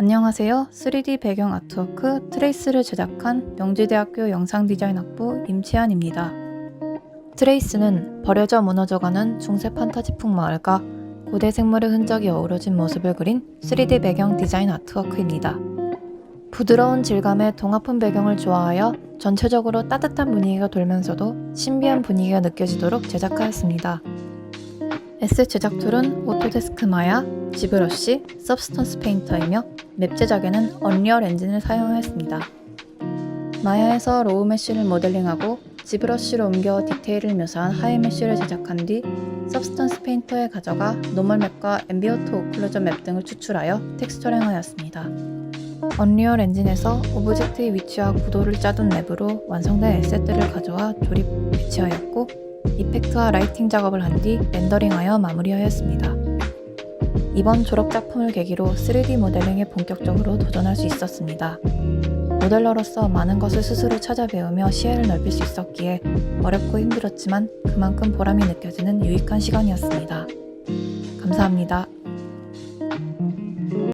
안녕하세요. 3D 배경 아트워크 트레이스를 제작한 명지대학교 영상디자인학부 임채연입니다. 트레이스는 버려져 무너져가는 중세 판타지풍 마을과 고대 생물의 흔적이 어우러진 모습을 그린 3D 배경 디자인 아트워크입니다. 부드러운 질감의 동화풍 배경을 좋아하여 전체적으로 따뜻한 분위기가 돌면서도 신비한 분위기가 느껴지도록 제작하였습니다. S 제작 툴은 오토데스크 마야, 지브러쉬, 서브스턴스 페인터이며 맵 제작에는 언리얼 엔진을 사용하였습니다. 마야에서 로우 메쉬를 모델링하고 지브러쉬로 옮겨 디테일을 묘사한 하이 메쉬를 제작한 뒤 서브스턴스 페인터에 가져가 노멀 맵과 앰비어트 오클루전 맵 등을 추출하여 텍스처링하였습니다. 언리얼 엔진에서 오브젝트의 위치와 구도를 짜둔 맵으로 완성된 에셋들을 가져와 조립 배치하였고 이펙트와 라이팅 작업을 한 뒤 렌더링하여 마무리하였습니다. 이번 졸업 작품을 계기로 3D 모델링에 본격적으로 도전할 수 있었습니다. 모델러로서 많은 것을 스스로 찾아 배우며 시야를 넓힐 수 있었기에 어렵고 힘들었지만 그만큼 보람이 느껴지는 유익한 시간이었습니다. 감사합니다.